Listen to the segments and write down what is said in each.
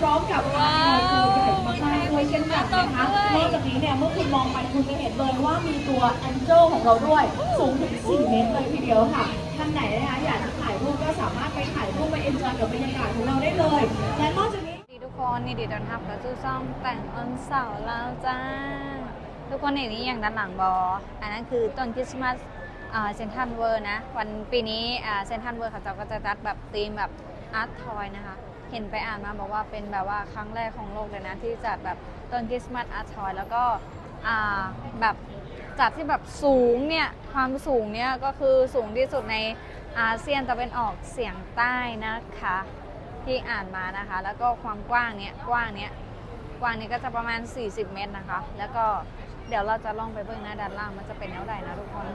พร้อมกับอาร์ตทอยตัวใหญ่มากๆด้วยเช่นกันนะคะนอกจากนี้เนี่ยเมื่อคุณมองไปคุณจะเห็นเลยว่ามีตัวแองเจิลของเราด้วย สูงถึง 4 เมตรเลยทีเดียวค่ะ ท่านไหนนะคะอยากจะถ่ายรูปก็สามารถไปถ่ายรูปไปเอ็นจอยกับบรรยากาศของเราได้เลย และนอกจากนี้ทุกคนนี่เดีต้อนรับเข้าสู่ช่องแต่งออนเสาร์แล้วจ้า ทุกคนเห็นนี้อย่างด้านหลังบอ อันนั้นคือต้นคริสต์มาสเซนทันเวอร์นะ วันปีนี้เซนทันเวอร์เขาจะก็จะจัดแบบธีมแบบอาร์ตทอยนะคะ เห็นไปอ่านมาบอกว่าเป็นแบบว่าครั้งแรกของโลกเลยนะ ที่จัดแบบต้นคริสต์มาสอาร์ทอยแล้วก็อ่าแบบจัดที่แบบสูงเนี่ยความสูงเนี่ยก็คือสูงที่สุดในอาเซียนตะวันออกเฉียงใต้นะคะที่อ่านมานะคะ แล้วก็ความกว้างเนี้ยกว้างเนี้ยกว้างนี้ก็จะประมาณ 40 เมตรนะคะ แล้วก็เดี๋ยวเราจะล่องไปเบื้องหน้าด้านล่างมันจะเป็นแนวใดนะทุกคน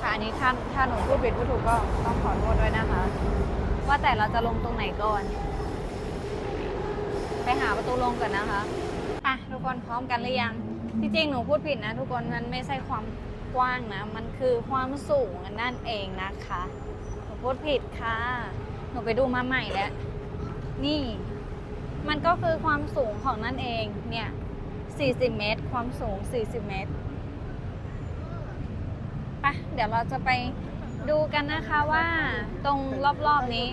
ค่ะอันนี้ท่านถ้าหนูพูดผิดพูดถูกก็ต้องขอโทษด้วยนะคะ ว่าแต่เราจะลงตรงไหนก่อน ไปหาประตูลงก่อนนะคะ อะ ทุกคนพร้อมกันหรือยังที่จริงหนูพูดผิดนะ ทุกคน มันไม่ใช่ความกว้างนะ มันคือความสูงนั่นเองนะคะ หนูพูดผิดค่ะ หนูไปดูมาใหม่แล้ว นี่ มันก็คือความสูงของนั่นเอง เนี่ย 40 เมตร ความสูง 40 เมตรไปะเดี๋ยวเราจะไป ดูกันนะคะว่าตรงรอบๆนี้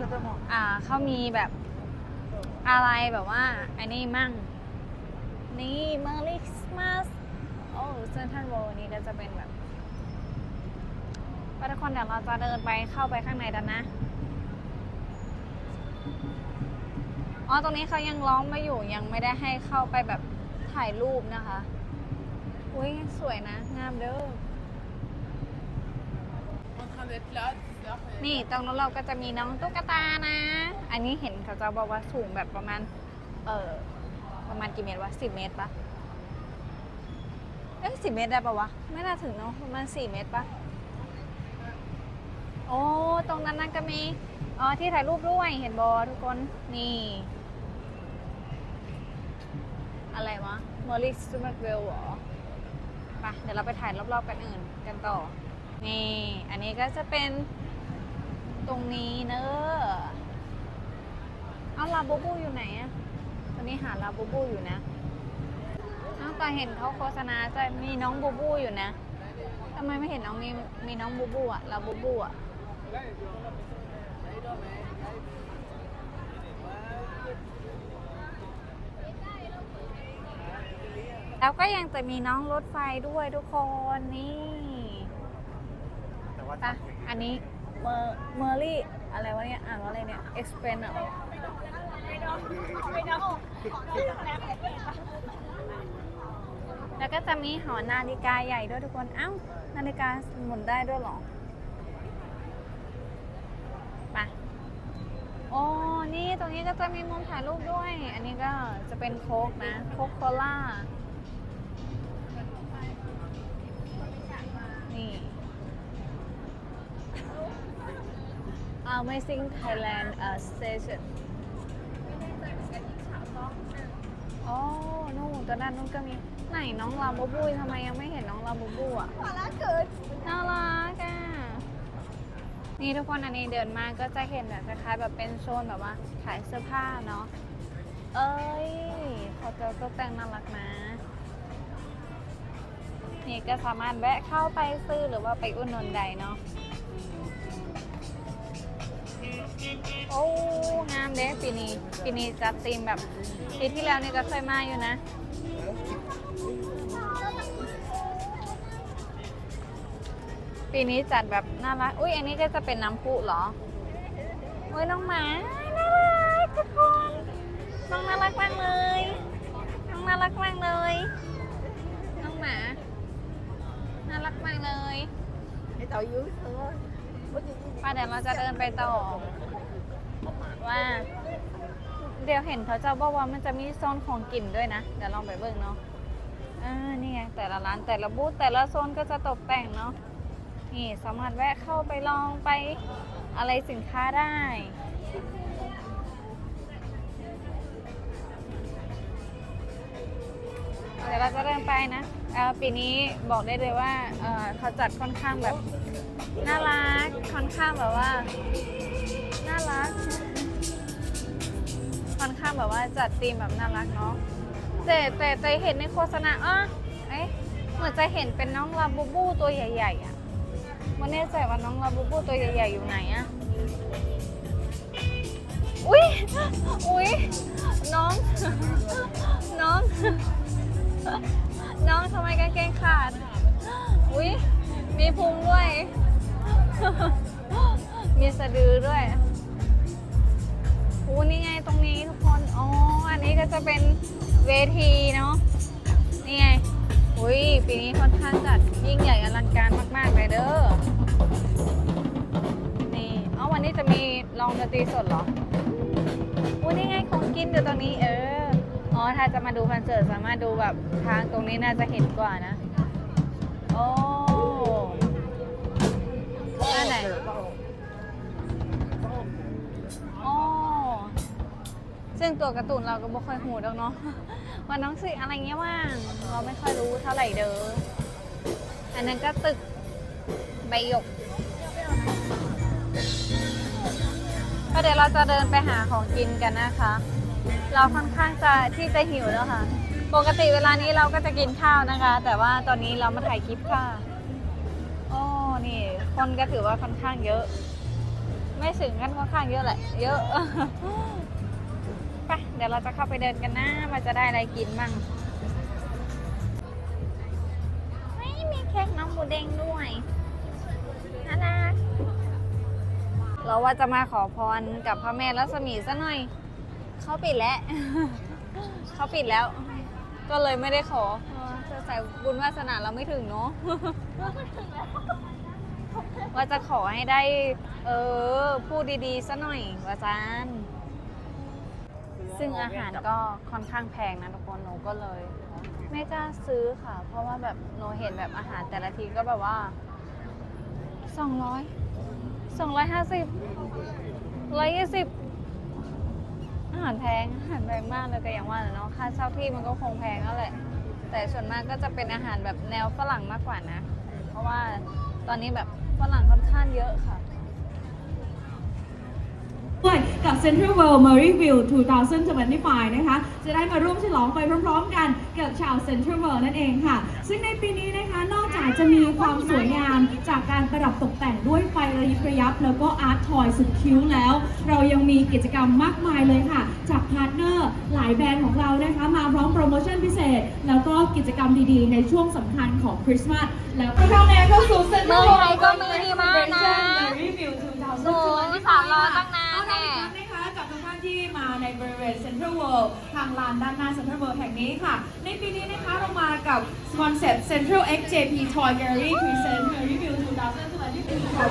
อ่าเขามีแบบอะไรแบบว่าไอ้นี่มั่ง นี่เมอร์ลิสมาสโอ้เซนทันโวนี่ก็จะเป็นแบบทุกคนเดี๋ยวเราจะเดินไปเข้าไปข้างในกันนะ อ๋อ ตรงนี้เขายังล้อมไม่อยู่ยังไม่ได้ให้เข้าไปแบบถ่ายรูปนะคะ อุ้ยสวยนะ งามเด้อ นี่ตรงนั้นเราก็จะมีน้องตุ๊กตานะ อันนี้เห็นเขาจะบอกว่าสูงแบบประมาณ เออประมาณกี่เมตรวะสิบเมตรปะเอ้ยสิบเมตรได้ปะวะ ไม่น่าถึงเนาะประมาณสี่เมตรปะโอ้ตรงนั้นนั่นก็มีอ๋อที่ถ่ายรูปด้วยเห็นบอทุกคนนี่ อะไรวะมอริสซูมาเวลเหรอไปเดี๋ยวเราไปถ่ายรอบๆกันอื่นกันต่อ นี่ อันนี้ก็จะเป็นตรงนี้เนอะเอาลาบูบูอยู่ไหนอะตอนนี้หาลาบูบูอยู่นะเอาแต่เห็นเขาโฆษณาจะมีน้องบูบูอยู่นะทำไมไม่เห็นน้องมีมีน้องบูบูอะลาบูบูอะแล้วก็ยังจะมีน้องรถไฟด้วยทุกคนนี่ ปะอันนี้เมอร์เมอร์รี่อะไรวะเนี่ย อ่านว่าอะไรเนี่ย เอ็กซ์เพนเหรอแล้วก็จะมีหอนาฬิกาใหญ่ด้วยทุกคน เอ้า นาฬิกาหมุนได้ด้วยเหรอไปะโอ้ นี่ตรงนี้ก็จะมีมุมถ่ายรูปด้วย อันนี้ก็จะเป็นโค้กนะ โค้กโคล่า Amazing Thailand uh, Station โอ้นู่นตัวด้านนู้นก็มี ไหนน้องลาบูบูทำไมยังไม่เห็นน้องลาบูบูอะน่ารักเกินน่ารักอะ นี่ทุกคนอันนี้เดินมาก็จะเห็นแบบคล้ายๆแบบเป็นโซนแบบว่าขายเสื้อผ้าเนาะ เอ้ยเขาจะตกแต่งน่ารักนะ นี่ก็สามารถแวะเข้าไปซื้อหรือว่าไปอุดหนุนได้เนาะ โอ้งามเด้ปีนี้ปีนี้จัดธีมแบบปีที่แล้วนี่ก็เคยมาอยู่นะปีนี้จัดแบบน่ารัก อุ้ยอันนี้ก็จะเป็นน้ำพุเหรอ อุ้ยน้องหมา น่ารักทุกคน น้องน่ารักมากเลย น้องน่ารักมากเลย น้องหมา น่ารักมากเลย Et t'as eu ça va ป้าเดี๋ยวเราจะเดินไปต่อ ว่า เดี๋ยวเห็นเขาจะบอกว่ามันจะมีโซนของกินด้วยนะ เดี๋ยวลองไปเบิ่งเนาะอ่านี่ไงแต่ละร้านแต่ละบูธแต่ละโซนก็จะตกแต่งเนาะนี่สามารถแวะเข้าไปลองไปอะไรสินค้าได้ เดี๋ยวเราจะเดินไปนะเออปีนี้บอกได้เลยว่าเออเขาจัดค่อนข้างแบบน่ารักค่อนข้างแบบว่าน่ารักค่อนข้างแบบว่าจัดธีมแบบน่ารักเนาะแต่แต่แต่เห็นในโฆษณาอะเอ๊ะเหมือนจะเห็นเป็นน้องลาบูบูตัวใหญ่ๆอะวันนี้ใจว่าน้องลาบูบูตัวใหญ่ๆอยู่ไหนอะอุ้ยอุ้ยน้อง น้อง น้องทำไมกางเกงขาด อุ้ยมีพุงด้วย มีสะดือด้วยโอ้นี่ไงตรงนี้ทุกคน อ๋อ อันนี้ก็จะเป็นเวทีเนาะ นี่ไง อุ้ย ปีนี้ค่อนข้างจัดยิ่งใหญ่อลังการมาก ๆ เลยเด้อ นี่อ้าวันนี้จะมีลองดนตรีสดเหรออุ้นี่ไงของกินอยู่ตรงนี้เออ อ๋อถ้าจะมาดูคอนเสิร์ตสามารถดูแบบทางตรงนี้น่าจะเห็นกว่านะ โอ้อันไหนโอ้ซึ่งตัวการ์ตูนเราก็ไม่ค่อยหูดอกเนาะว่าน้องสิอะไรเงี้ยว่าง เราไม่ค่อยรู้เท่าไหร่เด้อ อันนั้นก็ตึกใบหยกก็เดี๋ยวเราจะเดินไปหาของกินกันนะคะ เราค่อนข้างจะที่จะหิวแล้วค่ะ ปกติเวลานี้เราก็จะกินข้าวนะคะ แต่ว่าตอนนี้เรามาถ่ายคลิปค่ะโอ้นี่ คนก็ถือว่าค่อนข้างเยอะ ไม่ถึงกันค่อนข้างเยอะแหละ เยอะไปเดี๋ยวเราจะเข้าไปเดินกันนะว่าจะได้อะไรกินบ้างไม่มีเค้กน้องหมูเด้งด้วยน่ารักเราว่าจะมาขอพรกับพระแม่รัศมีซะหน่อย เขาปิดแล้ว เขาปิดแล้ว ก็เลยไม่ได้ขอเออใส่บุญวาสนาเราไม่ถึงเนาะว่าจะขอให้ได้ เออ พูดดีๆซะหน่อยว่าจานซึ่งอาหารก็ค่อนข้างแพงนะทุกคนหนูก็เลย ไม่กล้าซื้อค่ะ เพราะว่าแบบหนูเห็นแบบอาหารแต่ละทีก็แบบว่าสองร้อยสองร้อยห้าสิบร้อยยี่สิบ อาหารแพงอาหารแพงมากเลยก็อย่างว่าแหละเนาะค่าเช่าที่มันก็คงแพงแล้วแหละ แต่ส่วนมากก็จะเป็นอาหารแบบแนวฝรั่งมากกว่านะ เพราะว่าตอนนี้แบบฝรั่งค่อนข้างเยอะค่ะ ด้วยกับ Central World Maryville 2025 นะคะ จะได้มาร่วมฉลองไปพร้อมๆกันกับชาว Central World นั่นเองค่ะ ซึ่งในปีนี้นะคะ นอกจากจะมีความสวยงามจากการประดับตกแต่งด้วยไฟระยิบระยับ แล้วก็อาร์ตทอยสุดคิ้วแล้ว เรายังมีกิจกรรมมากมายเลยค่ะ จากพาร์ทเนอร์หลายแบรนด์ของเรานะคะมาพร้อมโปรโมชั่นพิเศษ แล้ว ก็กิจกรรมดีๆ ในช่วงสำคัญของคริสต์มาสแล้วก็เข้าแนวเข้าสู่ Central เมือง World ไทยก็มีดีมากนะ Maryville โอ้ยสามรอตั้งนานแน่นะคะกับทุกท่านที่มาในบริเวณ Central World ทางลานด้านหน้า Central World แห่งนี้ค่ะ ในปีนี้นะคะเรามากับคอนเซ็ปต์ Central XJP Toy Gallery Present Review 2020 Toy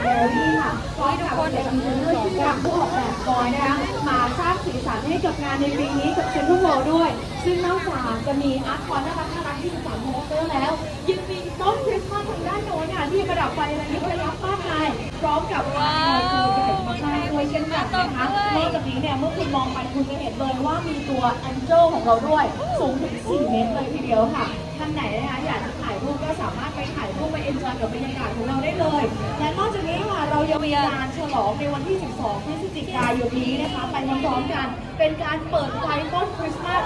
Gallery ค่ะพร้อมกับเด็กดีไซเนอร์จากผู้ออกแบบบอยนะคะมาสร้างสีสันให้กับงานในปีนี้กับ Central World ด้วย ซึ่งนอกจากจะมีอาร์ตคอนน่ารักน่ารักที่สามคาแรคเตอร์แล้ว ยังมีต้นคริสต์มาสทางด้านโน้นค่ะที่ประดับไฟระยิบระยับมากมายพร้อมกับอาร์ตทอยตัวใหญ่มากๆด้วยเช่นกันนะคะนอกจากนี้เนี่ยเมื่อคุณมองไปคุณจะเห็นเลยว่ามีตัว Angel ของเราด้วย สูงถึง 4 เมตรเลยทีเดียวค่ะท่านไหนนะคะอยากจะ รูปก็สามารถไปถ่ายรูปไปเอ็นจอยกับบรรยากาศของเราได้เลย และนอกจากนี้ค่ะเรายังมีการฉลองในวันที่ 12 พฤศจิกายนนี้นะคะ ไปพร้อมๆกัน เป็นการเปิดไฟต้นคริสต์มาส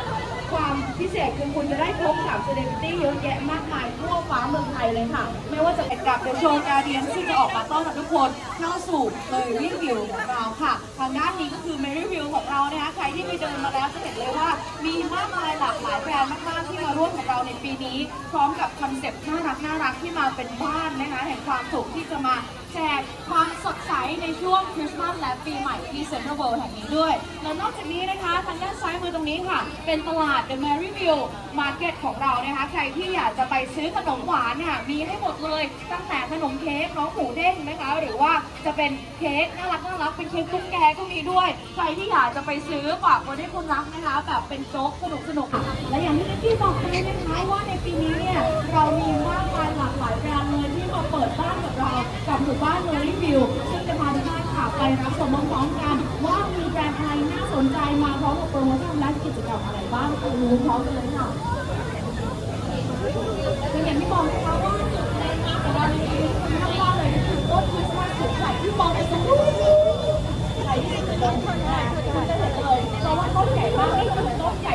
ความพิเศษคือคุณจะได้พบกับเซเลบริตี้เยอะแยะมากมายทั่วฟ้าเมืองไทยเลยค่ะ ไม่ว่าจะเป็นกับเดอะโชว์การเดียนซึ่งจะออกมาต้อนรับทุกคนเข้าสู่เมอรี่วิวของเราค่ะ ทางด้านนี้ก็คือเมรี่วิวของเรานะคะใครที่ไปเดินมาแล้วจะเห็นเลยว่า มีมากมายหลากหลายแบรนด์มากๆที่มาร่วมกับเราในปีนี้ พร้อมกับคอนเซ็ปต์น่ารักน่ารักที่มาเป็นบ้านนะคะแห่งความสุขที่จะมา จกความสดใสในช่วงคริสต์มาสและปีใหม่ที่เซ็นทรัลเวิลด์แห่งนี้ด้วย และนอกจากนี้นะคะ ทางด้านซ้ายมือตรงนี้ค่ะ เป็นตลาด The Maryville Market ของเรานะคะ ใครที่อยากจะไปซื้อขนมหวานเนี่ยมีให้หมดเลย ตั้งแต่ขนมเค้กน้องหมูเด้งนะคะ หรือว่าจะเป็นเค้กน่ารักน่ารักเป็นเค้กตุ๊กแกก็มีด้วย ใครที่อยากจะไปซื้อฝากไว้ให้คนรักนะคะ แบบเป็นโจ๊กสนุกสนุกและอย่างที่นิกกี้บอกไปนะคะว่าในปีนี้เนี่ยเรามีมากมายหลากหลายแบรนด์เลยที่ มาเปิดบ้านกับเรากับหมู่บ้าน Maryville ซึ่งจะพาทุกท่านค่ะไปรับชมพร้อมๆกันว่ามีแบรนด์อะไรน่าสนใจมาพร้อมกับโปรโมชั่นและกิจกรรมอะไรบ้างไปรู้พร้อมกันเลยค่ะคืออย่างที่บอกนะคะว่าจุดในงานของเราในปีนี้คุณท่านว่าเลยก็คือต้นคริสต์มาสสูงใหญ่ที่มองไปตรงนู้นใครที่สต์มาสคุณจะเห็นเลยเพราะว่าต้นใหญ่มนี่คือต้นใหญ่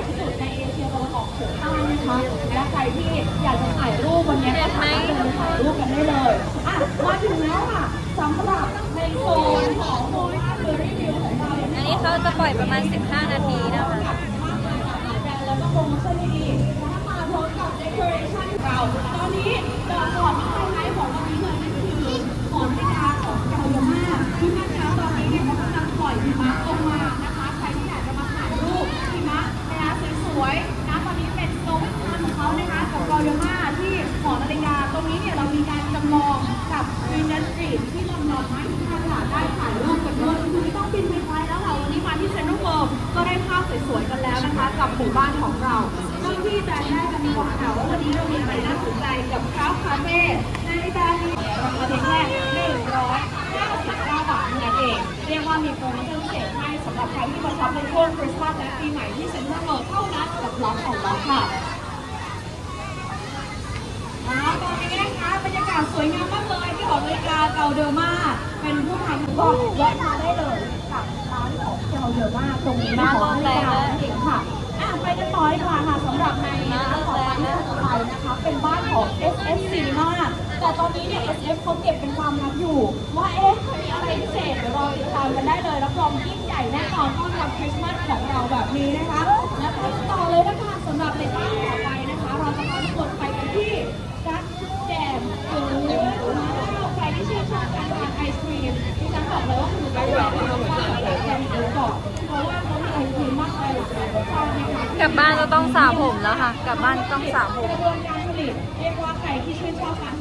ปล่อยประมาณ 15 นาทีนะคะ นะคะกับหมู่บ้านของเราเริ่มที่แบรนด์แรกกันดีกว่าค่ะว่าวันนี้เรามีอะไรน่าสนใจกับคราฟคาเฟ่ในแบรนด์นี้ราคาเพียงแค่199บาทเท่านั้นเองเรียกว่ามีโปรโมชั่นพิเศษให้สำหรับใครที่มาช็อปในช่วงคริสต์มาสและปีใหม่ที่เซ็นทรัลเวิลด์เท่านั้นกับล็อกของล็อกค่ะอ่าตอนนี้นะคะบรรยากาศสวยงามมากเลยที่หอนาฬิกาเกาเดอร์มาเป็นผู้ทำก็แวะมาได้เลยกับ ร้านของเราเยอะมากตรงนี้นะหอนาฬิกานั่นเองค่ะอะไปกันต่อดีกว่าค่ะสำหรับในร้านของร้านที่จะไปนะคะ เป็นบ้านของ SF Cinema แต่ตอนนี้เนี่ย SF เขาเก็บเป็นความลับอยู่ ว่าเอ๊ะมีอะไรพิเศษเดี๋ยวรอติดตามกันได้เลยรับรองยิ่งใหญ่แน่นอนต้อนรับคริสต์มาสของเราแบบนี้นะคะ กลับบ้านก็ต้องสระผมแล้วค่ะ กลับบ้านต้องสระผม รวนการผลิตเรียกว่าใครที่ชื่นชอบการ